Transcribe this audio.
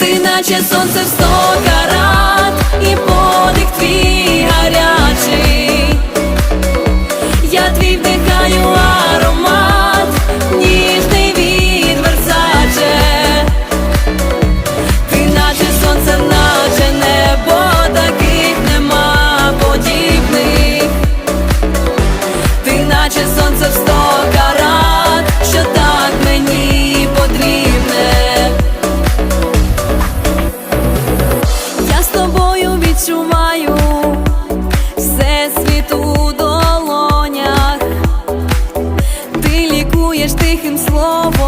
ти наче сонце в сто карат, вмієш тихим словом.